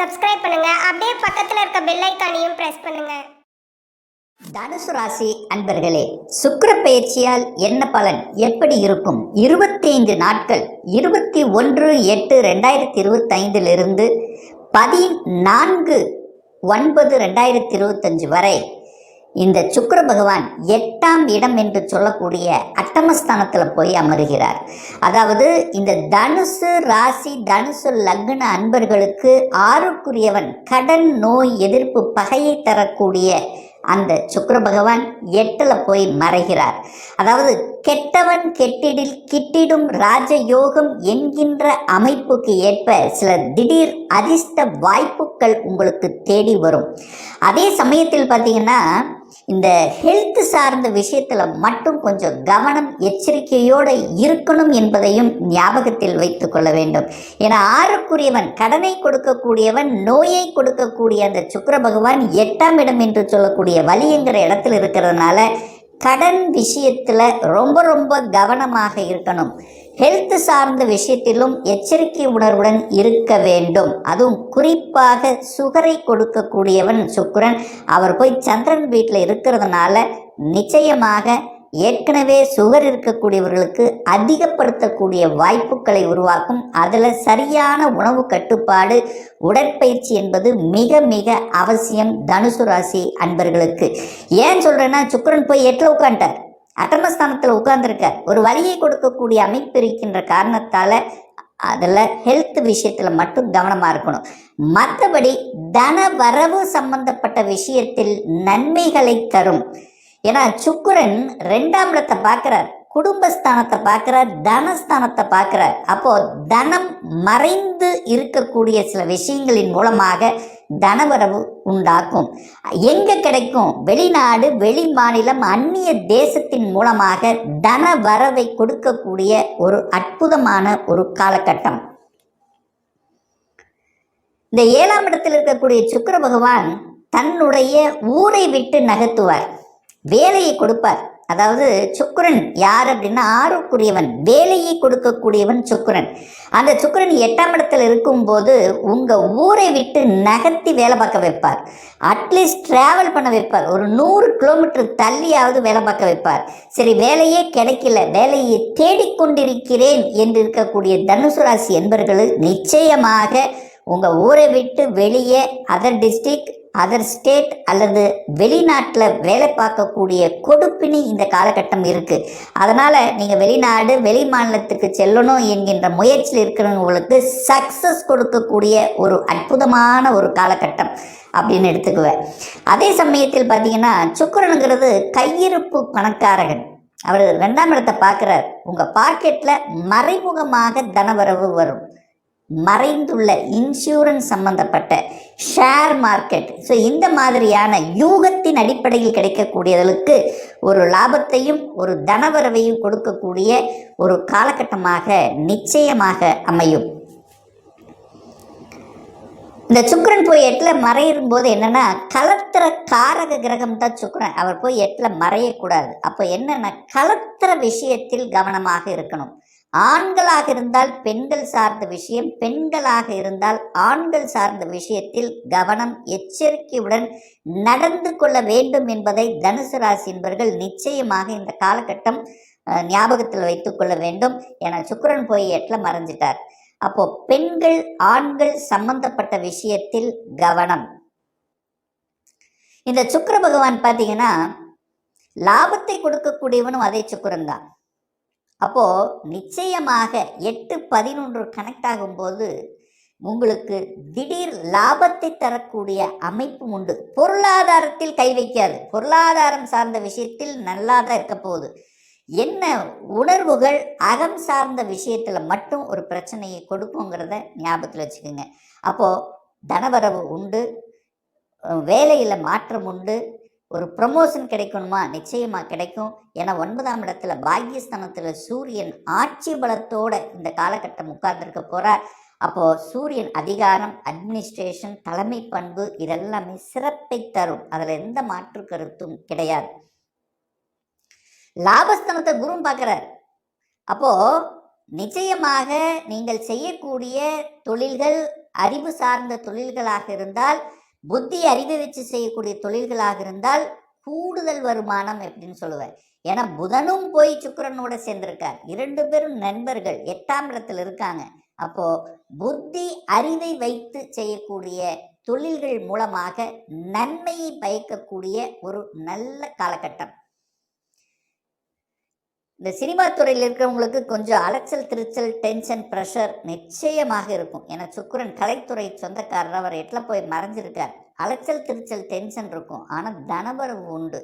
Subscribe பண்ணுங்க. அப்படியே பக்கத்துல இருக்க பெல் ஐக்கானையும் பிரஸ் பண்ணுங்க. தனுசு ராசி அன்பர்களே சுக்கர பயிற்சியால் என்ன பலன்? எப்படி இருக்கும்? இருபத்தைந்து நாட்கள் இருபத்தி ஒன்று எட்டு ரெண்டாயிரத்தி இருபத்தைந்திலிருந்து பதினான்கு ஒன்பது ரெண்டாயிரத்தி இருபத்தஞ்சு வரை இந்த சுக்கர பகவான் எட்டாம் இடம் என்று சொல்லக்கூடிய அட்டமஸ்தானத்தில் போய் அமருகிறார். அதாவது இந்த தனுசு ராசி தனுசு லக்ன அன்பர்களுக்கு ஆறுக்குரியவன் கடன் நோய் எதிர்ப்பு பகையை தரக்கூடிய அந்த சுக்கர பகவான் எட்டில் போய் மறைகிறார். அதாவது கெட்டவன் கெட்டிடில் கிட்டிடும் ராஜயோகம் என்கின்ற அமைப்புக்கு ஏற்ப சில திடீர் அதிர்ஷ்ட வாய்ப்புகள் உங்களுக்கு தேடி வரும். அதே சமயத்தில் பார்த்தீங்கன்னா இந்த ஹெல்த் சார்ந்த விஷயத்தில் மட்டும் கொஞ்சம் கவனம் எச்சரிக்கையோடு இருக்கணும் என்பதையும் ஞாபகத்தில் வைத்துக்கொள்ள வேண்டும். ஏன்னா ஆறுக்குரியவன் கடனை கொடுக்கக்கூடியவன் நோயை கொடுக்கக்கூடிய அந்த சுக்கர பகவான் எட்டாம் இடம் என்று சொல்லக்கூடிய வலிங்கிற இடத்துல இருக்கிறதுனால கடன் விஷயத்தில் ரொம்ப ரொம்ப கவனமாக இருக்கணும். ஹெல்த் சார்ந்த விஷயத்திலும் எச்சரிக்கை உணர்வுடன் இருக்க வேண்டும். அதுவும் குறிப்பாக சுகரை கொடுக்கக்கூடியவன் சுக்கரன். அவர் போய் சந்திரன் வீட்டில் இருக்கிறதுனால நிச்சயமாக ஏற்கனவே சுகர் இருக்கக்கூடியவர்களுக்கு அதிகப்படுத்தக்கூடிய வாய்ப்புகளை உருவாக்கும். அதில் சரியான உணவு கட்டுப்பாடு உடற்பயிற்சி என்பது மிக மிக அவசியம் தனுசு ராசி அன்பர்களுக்கு. ஏன் சொல்கிறேன்னா சுக்கரன் போய் எட்டில் உட்காந்துட்டார் அட்டமஸ்தானத்தில் உட்கார்ந்துருக்கார். ஒரு வழியை கொடுக்கக்கூடிய அமைப்பு இருக்கின்ற காரணத்தால் அதில் ஹெல்த் விஷயத்தில் மட்டும் கவனமாக இருக்கணும். மற்றபடி தன வரவு சம்பந்தப்பட்ட விஷயத்தில் நன்மைகளை தரும். ஏன்னா சுக்கிரன் ரெண்டாம் இடத்தை பார்க்குறார் குடும்பஸ்தானத்தை பார்க்குறார் தனஸ்தானத்தை பார்க்குறார். அப்போ தனம் மறைந்து இருக்கக்கூடிய சில விஷயங்களின் மூலமாக தனவரவு உண்டாக்கும். எங்க கிடைக்கும்? வெளிநாடு வெளி மாநிலம் அந்நிய தேசத்தின் மூலமாக தன வரவை கொடுக்கக்கூடிய ஒரு அற்புதமான ஒரு காலகட்டம். இந்த ஏழாம் இடத்தில் இருக்கக்கூடிய சுக்கிர பகவான் தன்னுடைய ஊரை விட்டு நகர்த்துவார். வேலையை கொடுப்பார். அதாவது சுக்குரன் யார் அப்படின்னா ஆறுக்குரியவன் வேலையை கொடுக்கக்கூடியவன் சுக்குரன். அந்த சுக்குரன் எட்டாம் இடத்துல இருக்கும்போது உங்கள் ஊரை விட்டு நகர்த்தி வேலை பார்க்க வைப்பார். அட்லீஸ்ட் ட்ராவல் பண்ண வைப்பார். ஒரு நூறு கிலோமீட்டர் தள்ளியாவது வேலை பார்க்க வைப்பார். சரி வேலையே கிடைக்கல. வேலையை தேடிக்கொண்டிருக்கிறேன் என்று இருக்கக்கூடிய தனுசு ராசி என்பர்கள் நிச்சயமாக உங்கள் ஊரை விட்டு வெளியே அதர் டிஸ்ட்ரிக்ட் அதர் ஸ்டேட் அல்லது வெளிநாட்டில் வேலை பார்க்கக்கூடிய கொடுப்பினி இந்த காலகட்டம் இருக்குது அதனால் நீங்கள் வெளிநாடு வெளி மாநிலத்துக்கு செல்லணும் என்கின்ற முயற்சியில் இருக்கிறவங்களுக்கு சக்ஸஸ் கொடுக்கக்கூடிய ஒரு அற்புதமான ஒரு காலகட்டம் அப்படின்னு எடுத்துக்குவேன். அதே சமயத்தில் பார்த்தீங்கன்னா சுக்கரனுங்கிறது கையிருப்பு பணக்காரகன். அவர் ரெண்டாம் இடத்தை பார்க்குறார். உங்கள் பாக்கெட்டில் மறைமுகமாக தனவரவு வரும். மறைந்துள்ள இன்சூரன்ஸ் சம்பந்தப்பட்ட ஷேர் மார்க்கெட் ஸோ இந்த மாதிரியான யூகத்தின் அடிப்படையில் கிடைக்கக்கூடியவர்களுக்கு ஒரு லாபத்தையும் ஒரு தனவரவையும் கொடுக்கக்கூடிய ஒரு காலகட்டமாக நிச்சயமாக அமையும். இந்த சுக்கரன் போய் எட்டில் மறையும் போது என்னன்னா கலத்திர காரக கிரகம் தான் சுக்கரன். அவர் போய் எட்டில் மறையக்கூடாது. அப்போ என்னன்னா கலத்திர விஷயத்தில் கவனமாக இருக்கணும். ஆண்களாக இருந்தால் பெண்கள் சார்ந்த விஷயம் பெண்களாக இருந்தால் ஆண்கள் சார்ந்த விஷயத்தில் கவனம் எச்சரிக்கையுடன் நடந்து கொள்ள வேண்டும் என்பதை தனுசு ராசி என்பவர்கள் நிச்சயமாக இந்த காலகட்டம் ஞாபகத்தில் வைத்துக்கொள்ள வேண்டும். என சுக்கிரன் போய் எட்டில் மறைஞ்சிட்டார். அப்போ பெண்கள் ஆண்கள் சம்பந்தப்பட்ட விஷயத்தில் கவனம். இந்த சுக்கர பகவான் பார்த்தீங்கன்னா லாபத்தை கொடுக்கக்கூடியவனும் அதே சுக்கிரன் தான். அப்போது நிச்சயமாக எட்டு பதினொன்று கனெக்ட் ஆகும்போது உங்களுக்கு திடீர் லாபத்தை தரக்கூடிய அமைப்பு உண்டு. பொருளாதாரத்தில் கை வைக்காது. பொருளாதாரம் சார்ந்த விஷயத்தில் நல்லா தான் இருக்க போகுது. என்ன உணர்வுகள் அகம் சார்ந்த விஷயத்தில் மட்டும் ஒரு பிரச்சனையை கொடுக்குங்கிறத ஞாபகத்தில் வச்சுக்கோங்க. அப்போது தனவரவு உண்டு. வேலையில் மாற்றம் உண்டு. ஒரு ப்ரமோஷன் கிடைக்கணுமா? நிச்சயமாக கிடைக்கும். ஏன்னா ஒன்பதாம் இடத்துல பாக்கியஸ்தானத்தில் சூரியன் ஆட்சி பலத்தோட இந்த காலகட்டம் உட்கார்ந்துருக்க போகிறார் அப்போது சூரியன் அதிகாரம் அட்மினிஸ்ட்ரேஷன் தலைமை பண்பு இதெல்லாமே சிறப்பை தரும். அதில் எந்த மாற்று கருத்தும் கிடையாது. லாபஸ்தானத்தை குரும் பார்க்குறார். அப்போது நிச்சயமாக நீங்கள் செய்யக்கூடிய தொழில்கள் அறிவு சார்ந்த தொழில்களாக இருந்தால் புத்தி அறிவை வச்சு செய்யக்கூடிய தொழில்களாக இருந்தால் கூடுதல் வருமானம் அப்படின்னு சொல்லுவேன் ஏன்னா புதனும் போய் சுக்கரனோட சேர்ந்திருக்கார். இரண்டு பேரும் நண்பர்கள். எட்டாம் இடத்துல இருக்காங்க. அப்போ புத்தி அறிவை வைத்து செய்யக்கூடிய தொழில்கள் மூலமாக நன்மையை பயக்கக்கூடிய ஒரு நல்ல காலகட்டம். இந்த சினிமா துறையில் இருக்கிறவங்களுக்கு கொஞ்சம் அலைச்சல் திருச்சல் டென்ஷன் ப்ரெஷர் நிச்சயமாக இருக்கும். ஏன்னா சுக்கிரன் கலைத்துறை சொந்தக்காரர். அவர் எட்டில் போய் மறைஞ்சிருக்கார். அலைச்சல் திருச்சல் டென்ஷன் இருக்கும். ஆனால் தனவரவு உண்டு.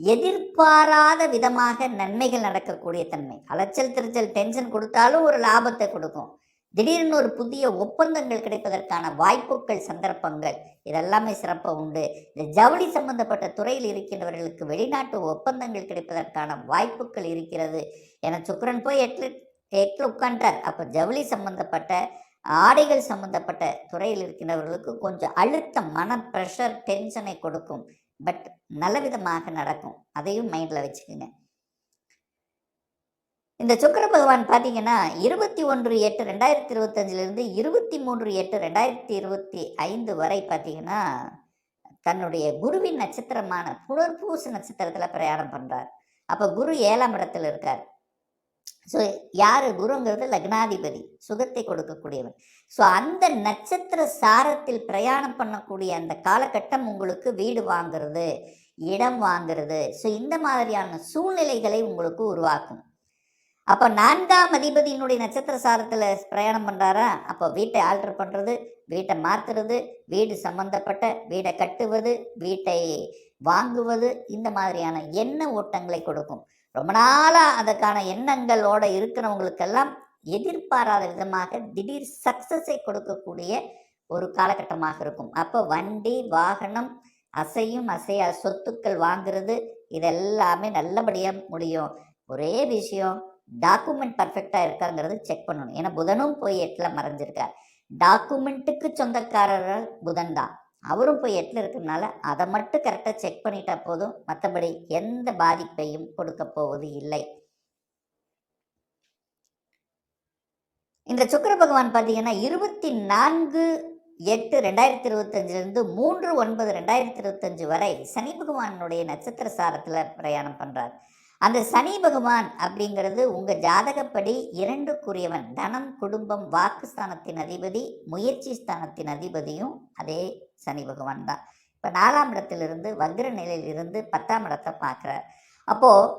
எதிர்பாராத விதமாக நன்மைகள் நடக்கக்கூடிய தன்மை. அலைச்சல் திருச்சல் டென்ஷன் கொடுத்தாலும் ஒரு லாபத்தை கொடுக்கும். திடீர்னு ஒரு புதிய ஒப்பந்தங்கள் கிடைப்பதற்கான வாய்ப்புகள் சந்தர்ப்பங்கள் இதெல்லாமே சிறப்பாக உண்டு. இந்த ஜவுளி சம்பந்தப்பட்ட துறையில் இருக்கின்றவர்களுக்கு வெளிநாட்டு ஒப்பந்தங்கள் கிடைப்பதற்கான வாய்ப்புகள் இருக்கிறது. என சுக்கரன் போய் எட்டில் எட்டில் உட்காண்டார் அப்போ ஜவுளி சம்பந்தப்பட்ட ஆடைகள் சம்பந்தப்பட்ட துறையில் இருக்கின்றவர்களுக்கு கொஞ்சம் அழுத்தம் மன ப்ரெஷர் டென்ஷனை கொடுக்கும். பட் நல்ல விதமாக நடக்கும். அதையும் மைண்டில் வச்சுக்கோங்க. இந்த சுக்கர பகவான் பார்த்தீங்கன்னா இருபத்தி ஒன்று எட்டு ரெண்டாயிரத்தி இருபத்தஞ்சிலிருந்து இருபத்தி மூன்று எட்டு ரெண்டாயிரத்தி இருபத்தி ஐந்து வரை பார்த்தீங்கன்னா தன்னுடைய குருவின் நட்சத்திரமான புனர்பூச நட்சத்திரத்தில் பிரயாணம் பண்ணுறார் அப்போ குரு ஏழாம் இடத்துல இருக்கார். ஸோ யார்? குருங்கிறது லக்னாதிபதி. சுகத்தை கொடுக்கக்கூடியவன் ஸோ அந்த நட்சத்திர சாரத்தில் பிரயாணம் பண்ணக்கூடிய அந்த காலகட்டம் உங்களுக்கு வீடு வாங்குறது இடம் வாங்குறது. ஸோ இந்த மாதிரியான சூழ்நிலைகளை உங்களுக்கு உருவாக்கும். அப்போ நான்காம் அதிபதியினுடைய நட்சத்திர சாரத்தில் பிரயாணம் பண்ணுறாரா அப்போ வீட்டை ஆல்டர் பண்ணுறது வீட்டை மாற்றுறது வீடு சம்பந்தப்பட்ட வீடை கட்டுவது வீட்டை வாங்குவது இந்த மாதிரியான எண்ண ஓட்டங்களை கொடுக்கும். ரொம்ப நாளாக அதற்கான எண்ணங்களோட இருக்கிறவங்களுக்கெல்லாம் எதிர்பாராத விதமாக திடீர் சக்சஸை கொடுக்கக்கூடிய ஒரு காலகட்டமாக இருக்கும். அப்போ வண்டி வாகனம் அசையும் அசையா சொத்துக்கள் வாங்குறது இதெல்லாமே நல்லபடியாக முடியும். ஒரே விஷயம் டாக்குமெண்ட் பர்ஃபெக்டாக இருக்காங்கிறது செக் பண்ணணும். ஏன்னா புதனும் போய் எட்டில் மறைஞ்சிருக்கார். டாக்குமெண்ட்டுக்கு சொந்தக்காரர் புதன் தான். அவரும் போய் எட்டில் இருக்கிறதுனால அதை மட்டும் கரெக்டாக செக் பண்ணிட்டா போதும். மற்றபடி எந்த பாதிப்பையும் கொடுக்க போவது இல்லை. இந்த சுக்கர பகவான் பார்த்தீங்கன்னா இருபத்தி நான்கு எட்டு ரெண்டாயிரத்தி இருபத்தஞ்சிலிருந்து மூன்று ஒன்பது ரெண்டாயிரத்தி இருபத்தஞ்சு வரை சனி பகவானுடைய நட்சத்திர சாரத்தில் பிரயாணம் பண்ணுறார் அந்த சனி பகவான் அப்படிங்கிறது உங்கள் ஜாதகப்படி இரண்டுக்குரியவன். தனம் குடும்பம் வாக்கு ஸ்தானத்தின் அதிபதி முயற்சி ஸ்தானத்தின் அதிபதியும் அதே சனி பகவான் தான். இப்போ நாலாம் இடத்திலிருந்து வக்ர நிலையிலிருந்து பத்தாம் இடத்தை பார்க்குறார். அப்போது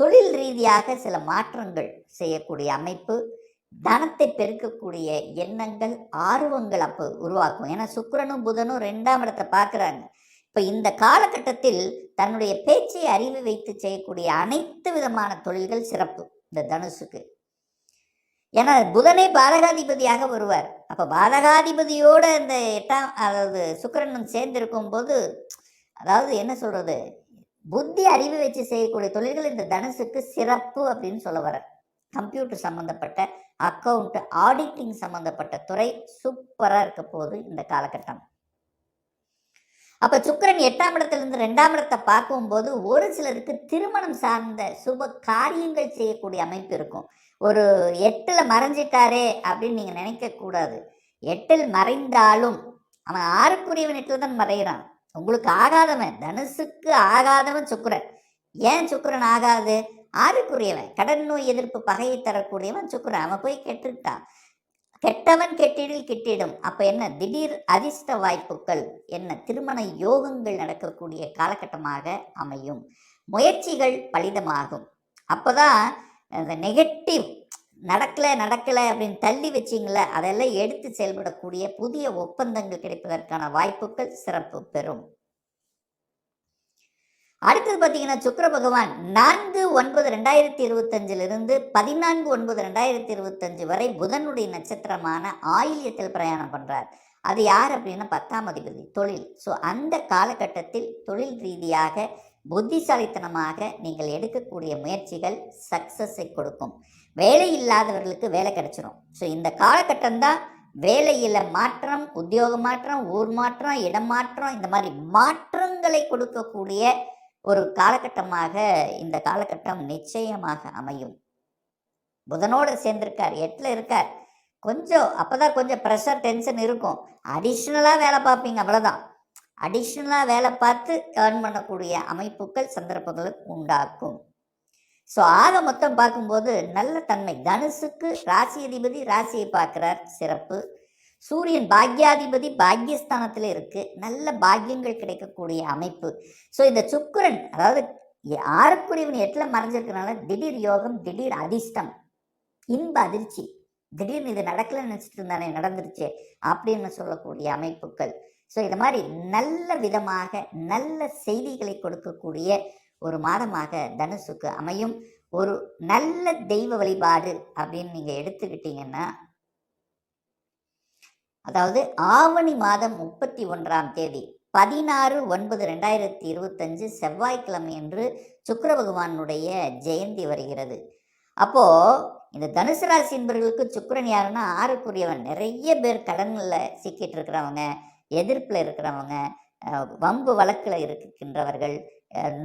தொழில் ரீதியாக சில மாற்றங்கள் செய்யக்கூடிய அமைப்பு தனத்தை பெருக்கக்கூடிய எண்ணங்கள் ஆர்வங்கள் அப்போ உருவாக்கும். ஏன்னா சுக்கிரனும் புதனும் ரெண்டாம் இடத்தை பார்க்குறாங்க. இப்போ இந்த காலகட்டத்தில் தன்னுடைய பேச்சை அறிவு வைத்து செய்யக்கூடிய அனைத்து விதமான தொழில்கள் சிறப்பு இந்த தனுசுக்கு. ஏன்னா புதனே பாதகாதிபதியாக வருவார். அப்போ பாதகாதிபதியோட இந்த எட்டாம் அதாவது சுக்கிரனும் சேர்ந்திருக்கும் போது அதாவது என்ன சொல்கிறது புத்தி அறிவு வச்சு செய்யக்கூடிய தொழில்கள் இந்த தனுசுக்கு சிறப்பு அப்படின்னு சொல்ல வர கம்ப்யூட்டர் சம்மந்தப்பட்ட அக்கௌண்ட் ஆடிட்டிங் சம்மந்தப்பட்ட துறை சூப்பராக இருக்க போகுது இந்த காலகட்டம். அப்போ சுக்கரன் எட்டாம் இடத்திலிருந்து ரெண்டாம் இடத்தை பார்க்கும்போது ஒரு சிலருக்கு திருமணம் சார்ந்த சுப காரியங்கள் செய்யக்கூடிய அமைப்பு இருக்கும். ஒரு எட்டில் மறைஞ்சிட்டாரே அப்படின்னு நீங்கள் நினைக்கக்கூடாது எட்டில் மறைந்தாலும் அவன் ஆறுக்குரியவன் எட்டில் தான் மறைகிறான் உங்களுக்கு ஆகாதவன் தனுசுக்கு ஆகாதவன் சுக்கிரன். ஏன் சுக்கரன் ஆகாது? ஆறுக்குரியவன் கடன் நோய் எதிர்ப்பு பகையை தரக்கூடியவன் சுக்கிரன். அவன் போய் கெட்டுட்டான். கெட்டவன் கெட்டிடில் கிட்டிடும். அப்போ என்ன? திடீர் அதிர்ஷ்ட வாய்ப்புகள். என்ன? திருமண யோகங்கள் நடக்கக்கூடிய காலகட்டமாக அமையும். முயற்சிகள் பலிதமாகும். அப்போ தான் அந்த நெகட்டிவ் நடக்கலை நடக்கலை அப்படின்னு தள்ளி வச்சிங்களே அதெல்லாம் எடுத்து செயல்படக்கூடிய புதிய ஒப்பந்தங்கள் கிடைப்பதற்கான வாய்ப்புகள் சிறப்பு பெறும். அடுத்தது பார்த்தீங்கன்னா சுக்கர பகவான் நான்கு ஒன்பது ரெண்டாயிரத்தி இருபத்தஞ்சிலிருந்து பதினான்கு ஒன்பது ரெண்டாயிரத்தி இருபத்தஞ்சு வரை புதனுடைய நட்சத்திரமான ஆயில்யத்தில் பிரயாணம் பண்ணுறார் அது யார் அப்படின்னா பத்தாம் அதிபதி தொழில். ஸோ அந்த காலகட்டத்தில் தொழில் ரீதியாக புத்திசாலித்தனமாக நீங்கள் எடுக்கக்கூடிய முயற்சிகள் சக்ஸஸை கொடுக்கும். வேலை இல்லாதவர்களுக்கு வேலை கிடைச்சிரும். ஸோ இந்த காலகட்டம் தான் வேலையில் மாற்றம் உத்தியோக மாற்றம் ஊர் மாற்றம் இடம் மாற்றம் இந்த மாதிரி மாற்றங்களை கொடுக்கக்கூடிய ஒரு காலகட்டமாக இந்த காலகட்டம் நிச்சயமாக அமையும். புதனோடு சேர்ந்திருக்கார் எட்டில் இருக்கார். கொஞ்சம் அப்போதான் கொஞ்சம் ப்ரெஷர் டென்ஷன் இருக்கும். அடிஷ்னலாக வேலை பார்ப்பீங்க அவ்வளோதான் அடிஷ்னலாக வேலை பார்த்து ஏர்ன் பண்ணக்கூடிய அமைப்புகள் சந்தர்ப்பங்களை உண்டாக்கும் ஸோ ஆக மொத்தம் பார்க்கும்போது நல்ல தன்மை. தனுசுக்கு ராசி அதிபதி ராசியை பார்க்குறார் சிறப்பு. சூரியன் பாக்யாதிபதி பாக்யஸ்தானத்தில் இருக்குது நல்ல பாக்கியங்கள் கிடைக்கக்கூடிய அமைப்பு. ஸோ இந்த சுக்கரன் அதாவது ஆறுக்குரியவன் எட்டில் மறைஞ்சிருக்கிறனால திடீர் யோகம் திடீர் அதிர்ஷ்டம் இன்ப அதிர்ச்சி திடீர்னு இது நடக்கலன்னு நினச்சிட்டு இருந்தானே நடந்துருச்சு அப்படின்னு சொல்லக்கூடிய அமைப்புகள். ஸோ இது மாதிரி நல்ல விதமாக நல்ல செய்திகளை கொடுக்கக்கூடிய ஒரு மாதமாக தனுசுக்கு அமையும். ஒரு நல்ல தெய்வ வழிபாடு அப்படின்னு நீங்கள் எடுத்துக்கிட்டீங்கன்னா அதாவது ஆவணி மாதம் முப்பத்தி ஒன்றாம் தேதி பதினாறு ஒன்பது ரெண்டாயிரத்தி இருபத்தஞ்சு செவ்வாய்க்கிழமை என்று சுக்கர பகவானுடைய ஜெயந்தி வருகிறது. அப்போ இந்த தனுசு ராசி என்பவர்களுக்கு சுக்கரன் யாருன்னா ஆறுக்குரியவன். நிறைய பேர் கடனில் சிக்கிட்டு இருக்கிறவங்க எதிர்ப்பில் இருக்கிறவங்க வம்பு வழக்கில் இருக்கின்றவர்கள்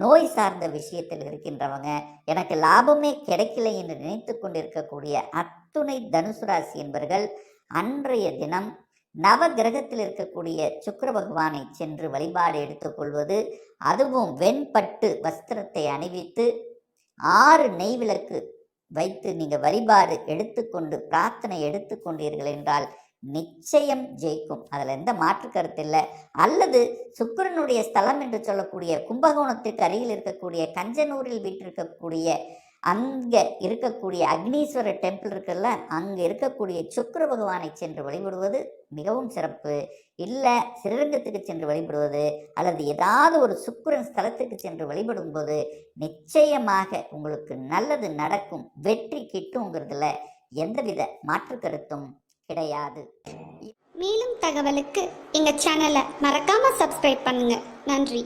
நோய் சார்ந்த விஷயத்தில் இருக்கின்றவங்க எனக்கு லாபமே கிடைக்கல என்று நினைத்து கொண்டிருக்கக்கூடிய அத்துணை தனுசு ராசி என்பவர்கள் அன்றைய தினம் நவ கிரகத்தில் இருக்கக்கூடிய சுக்கர பகவானை சென்று வழிபாடு எடுத்துக்கொள்வது அதுவும் வெண்பட்டு வஸ்திரத்தை அணிவித்து ஆறு நெய் விளக்கு வைத்து நீங்கள் வழிபாடு எடுத்துக்கொண்டு பிரார்த்தனை எடுத்துக்கொண்டீர்கள் என்றால் நிச்சயம் ஜெயிக்கும். அதில் எந்த மாற்று கருத்து இல்லை. அல்லது சுக்கரனுடைய ஸ்தலம் என்று சொல்லக்கூடிய கும்பகோணத்திற்கு அருகில் இருக்கக்கூடிய கஞ்சனூரில் வீட்டிருக்கக்கூடிய அங்கே இருக்கக்கூடிய அக்னீஸ்வரர் டெம்பிள் இருக்குல்ல அங்கே இருக்கக்கூடிய சுக்கர பகவானை சென்று வழிபடுவது மிகவும் சிறப்பு. இல்லை சிறரங்கத்துக்கு சென்று வழிபடுவது அல்லது ஏதாவது ஒரு சுக்கரன் ஸ்தலத்துக்கு சென்று வழிபடும்போது நிச்சயமாக உங்களுக்கு நல்லது நடக்கும் வெற்றி கிட்டுங்கிறதுல எந்தவித மாற்று கருத்தும் கிடையாது. மேலும் தகவலுக்கு எங்கள் சேனலை மறக்காமல் சப்ஸ்கிரைப் பண்ணுங்கள் நன்றி.